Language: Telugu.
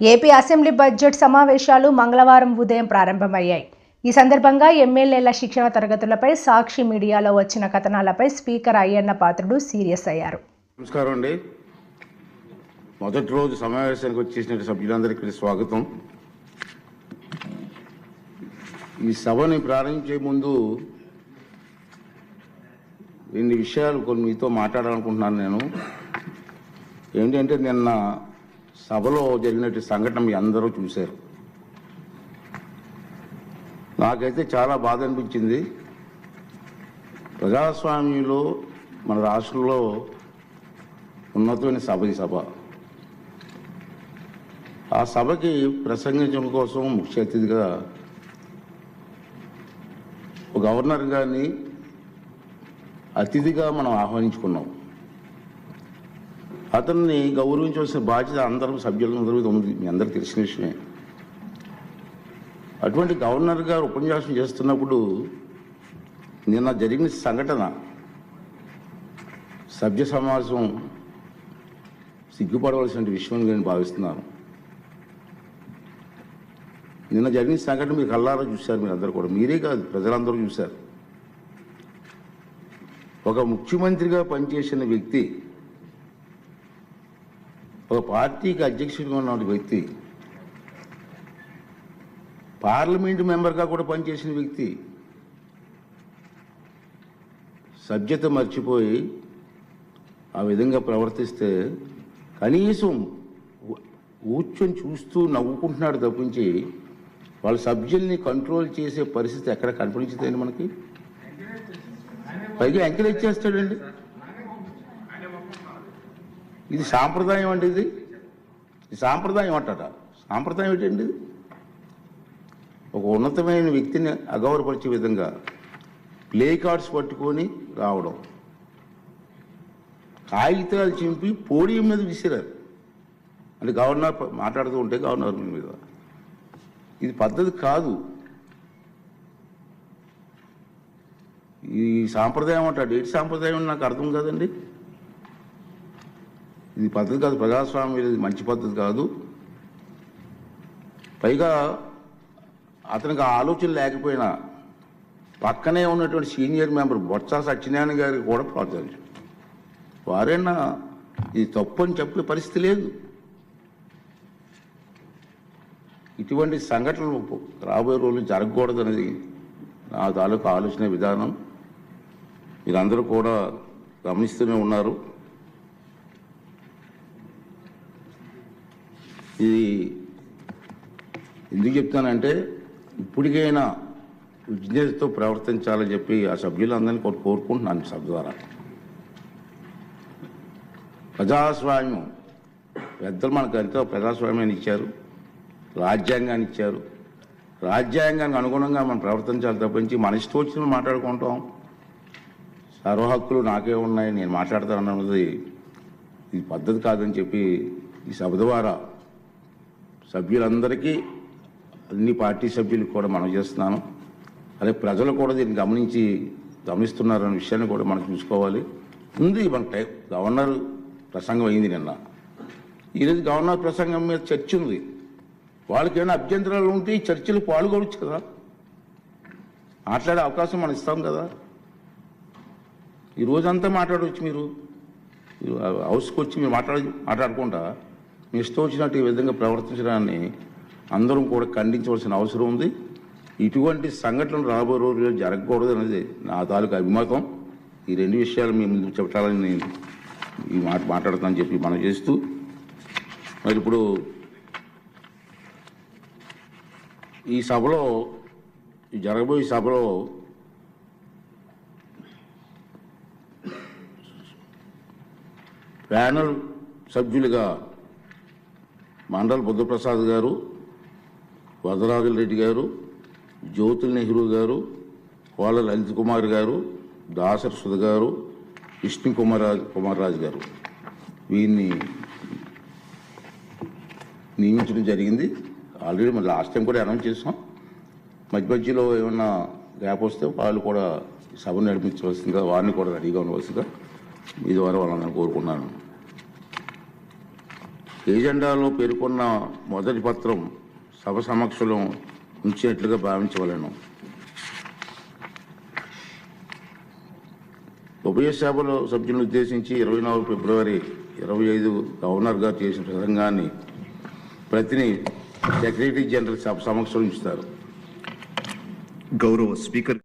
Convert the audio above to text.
ఏపీ అసెంబ్లీ బడ్జెట్ సమావేశాలు మంగళవారం ఉదయం ప్రారంభమయ్యాయి. ఈ సందర్భంగా ఎమ్మెల్యేల శిక్షణ తరగతులపై సాక్షి మీడియాలో వచ్చిన కథనాలపై స్పీకర్ అయ్యన్న పాత్రుడు సీరియస్ అయ్యారు. నమస్కారం అండి. మొదటి రోజు సమావేశానికి వచ్చేసిన సభ్యులందరికీ స్వాగతం. ఈ సభని ప్రారంభించే ముందు రెండు విషయాలు కొన్ని మీతో మాట్లాడాలనుకుంటున్నాను నేను. ఏంటంటే నిన్న సభలో జరిగినటువంటి సంఘటన మీ అందరూ చూశారు. నాకైతే చాలా బాధ అనిపించింది. ప్రజాస్వామ్యంలో మన రాష్ట్రంలో ఉన్నతమైన సభ ఈ సభ. ఆ సభకి ప్రసంగించడం కోసం ముఖ్య అతిథిగా గవర్నర్ గారిని అతిథిగా మనం ఆహ్వానించుకున్నాం. అతన్ని గౌరవించవలసిన బాధ్యత అందరం సభ్యులందరూ ఉంది. మీ అందరికీ తెలిసిన విషయమే. అటువంటి గవర్నర్ గారు ఉపన్యాసం చేస్తున్నప్పుడు నిన్న జరిగిన సంఘటన సభ్య సమాజం సిగ్గుపడవలసిన విషయం నేను భావిస్తున్నాను. నిన్న జరిగిన సంఘటన మీరు కల్లారా చూశారు మీరు అందరూ కూడా. మీరే కాదు ప్రజలందరూ చూశారు. ఒక ముఖ్యమంత్రిగా పనిచేసిన వ్యక్తి ఒక పార్టీకి అధ్యక్షుడిగా ఉన్న వ్యక్తి పార్లమెంటు మెంబర్గా కూడా పనిచేసిన వ్యక్తి సభ్యత మర్చిపోయి ఆ విధంగా ప్రవర్తిస్తే కనీసం కూర్చొని చూస్తూ నవ్వుకుంటున్నాడు తప్పించి వాళ్ళ సభ్యుల్ని కంట్రోల్ చేసే పరిస్థితి ఎక్కడ కనిపించదండి మనకి? పైగా ఎంకరేజ్ చేస్తాడండి. ఇది సాంప్రదాయం అండి ఇది. సాంప్రదాయం అంటాట సాంప్రదాయం ఏంటండి? ఒక ఉన్నతమైన వ్యక్తిని అగౌరవపరిచే విధంగా ప్లే కార్డ్స్ పట్టుకొని రావడం. కాగితాలు చింపి పోడియం మీద విసిరారు. అంటే గవర్నర్ మాట్లాడుతూ ఉంటే గవర్నర్ మీద. ఇది పద్ధతి కాదు. ఈ సాంప్రదాయం అంటాడు ఏంటి సాంప్రదాయం అని నాకు అర్థం కాదండి. ఇది పద్ధతి కాదు ప్రజాస్వామ్యం ఇది మంచి పద్ధతి కాదు. పైగా అతనికి ఆ ఆలోచన లేకపోయినా పక్కనే ఉన్నటువంటి సీనియర్ మెంబర్ బొత్స సత్యనారాయణ గారికి కూడా ప్రోత్సహించారు వారైనా ఇది తప్పు అని చెప్పే పరిస్థితి లేదు. ఇటువంటి సంఘటనలు రాబోయే రోజులు జరగకూడదనేది నా తాలూకు ఆలోచన విధానం. మీరందరూ కూడా గమనిస్తూనే ఉన్నారు. ఇది ఎందుకు చెప్తానంటే ఇప్పటికైనా విజ్ఞతతో ప్రవర్తించాలని చెప్పి ఆ సభ్యులందరినీ కొన్ని కోరుకుంటున్నాను సభ ద్వారా. ప్రజాస్వామ్యం పెద్దలు మనకు ఎంతో ప్రజాస్వామ్యాన్ని ఇచ్చారు రాజ్యాంగాన్ని ఇచ్చారు. రాజ్యాంగానికి అనుగుణంగా మనం ప్రవర్తించాలి తప్పించి మన ఇష్టం వచ్చిన మాట్లాడుకుంటాం. సర్వహక్కులు నాకే ఉన్నాయి నేను మాట్లాడతాను అన్నది ఇది పద్ధతి కాదని చెప్పి ఈ సభ ద్వారా సభ్యులందరికీ అన్ని పార్టీ సభ్యులకు కూడా మనం చేస్తున్నాను. అదే ప్రజలు కూడా దీన్ని గమనించి గమనిస్తున్నారన్న విషయాన్ని కూడా మనం చూసుకోవాలి. ఉంది మన టై గవర్నర్ ప్రసంగం అయింది నిన్న. ఈరోజు గవర్నర్ ప్రసంగం మీద చర్చ ఉంది. వాళ్ళకి ఏమైనా అభ్యంతరాలు ఉంటే ఈ చర్చలు పాల్గొనవచ్చు కదా. మాట్లాడే అవకాశం మనం ఇస్తాం కదా. ఈ రోజంతా మాట్లాడవచ్చు మీరు. మీరు హౌస్కి వచ్చి మీరు మాట్లాడ మాట్లాడకుండా మీ ఇష్టం వచ్చినట్టు ఈ విధంగా ప్రవర్తించడాన్ని అందరం కూడా ఖండించవలసిన అవసరం ఉంది. ఇటువంటి సంఘటనలు రాబోయే రోజుల్లో జరగకూడదు అనేది నా తాలూకు అభిమతం. ఈ రెండు విషయాలు మీ ముందు చెప్పాలని నేను ఈ మాట మాట్లాడతానని చెప్పి మనం చేస్తూ మరి ఇప్పుడు ఈ సభలో ఈ జరగబోయే సభలో ప్యానల్ సభ్యులుగా మండల బుద్ధప్రసాద్ గారు వదరాజుల రెడ్డి గారు జ్యోతుల్ నెహ్రూ గారు కోళ్ళ లలిత్ కుమార్ గారు దాసర్ సుధ గారు విష్ణు కుమార్ కుమారరాజు గారు. వీరిని నియమించడం జరిగింది. ఆల్రెడీ మరి లాస్ట్ టైం కూడా అనౌన్స్ చేసాం మధ్య మధ్యలో ఏమన్నా గ్యాప్ వస్తే వాళ్ళు కూడా సభను నడిపించవలసిందిగా వారిని కూడా రెడీగా ఉండవలసిందిగా ఇది వారు వాళ్ళని కోరుకున్నాను ఏజెండాలో పేర్కొన్న మొదటి పత్రం సభ సమక్షంలో ఉంచినట్లుగా భావించవలను. ఉభయ సభలో సభ్యులను ఉద్దేశించి ఇరవై నాలుగు ఫిబ్రవరి ఇరవై ఐదు గవర్నర్గా చేసిన ప్రసంగాన్ని ప్రతిని సెక్రటరీ జనరల్ సభ సమక్షంలో ఉంచుతారు. గౌరవ స్పీకర్